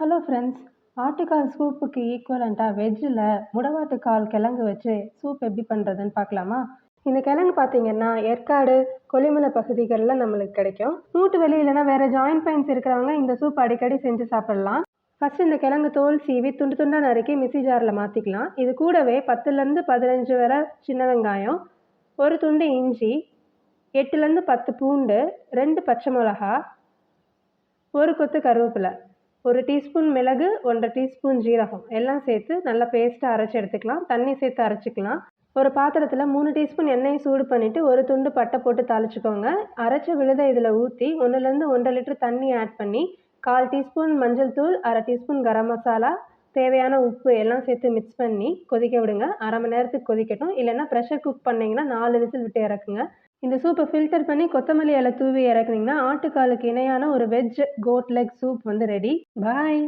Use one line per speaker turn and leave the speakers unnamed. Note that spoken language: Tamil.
ஹலோ ஃப்ரெண்ட்ஸ் ஆட்டுக்கால் சூப்புக்கு ஈக்குவலண்ட்டாக வெஜ்ஜில் முடவாட்டுக்கால் கிழங்கு வச்சு சூப் எப்படி பண்ணுறதுன்னு பார்க்கலாமா? இந்த கிழங்கு பார்த்தீங்கன்னா ஏற்காடு கொல்லிமலை பகுதிகளில் நம்மளுக்கு கிடைக்கும். மூட்டு வலி இல்லைன்னா வேறு ஜாயிண்ட் பெயின்ஸ் இருக்கிறவங்க இந்த சூப் அடிக்கடி செஞ்சு சாப்பிடலாம். ஃபஸ்ட்டு இந்த கிழங்கு தோல் சீவி துண்டு துண்டாக நறுக்கி மிக்ஸி ஜாரில் மாற்றிக்கலாம் இது கூடவே பத்துலேருந்து பதினஞ்சு வரை சின்ன வெங்காயம் ஒரு துண்டு இஞ்சி எட்டுலேருந்து பத்து பூண்டு ரெண்டு பச்சை மிளகா ஒரு கொத்து கருவேப்பிலை. ஒரு டீஸ்பூன் மிளகு ஒன்றரை டீஸ்பூன் ஜீரகம். எல்லாம் சேர்த்து நல்லா பேஸ்ட்டாக அரைச்சி எடுத்துக்கலாம். தண்ணி சேர்த்து அரைச்சிக்கலாம். ஒரு பாத்திரத்தில் மூணு டீஸ்பூன் எண்ணெயை சூடு பண்ணிவிட்டு ஒரு துண்டு பட்டை போட்டு தாளிச்சுக்கோங்க. அரைச்ச விழுதை இதில் ஊற்றி ஒன்றுலேருந்து ஒன்றரை லிட்டர் தண்ணி ஆட் பண்ணி கால் டீஸ்பூன் மஞ்சள் தூள் அரை டீஸ்பூன் கரம் மசாலா தேவையான உப்பு எல்லாம் சேர்த்து மிக்ஸ் பண்ணி கொதிக்க விடுங்க. அரை மணி நேரத்துக்கு கொதிக்கட்டும். இல்லைன்னா ப்ரெஷர் குக் பண்ணிங்கன்னா நாலு விசில் விட்டு இறக்குங்க. இந்த சூப்பை ஃபில்டர் பண்ணி கொத்தமல்லி இலை தூவி இறக்குனீங்கன்னா ஆட்டுக்காலுக்கு இணையான ஒரு வெஜ் கோட் லெக் சூப் வந்து ரெடி பாய்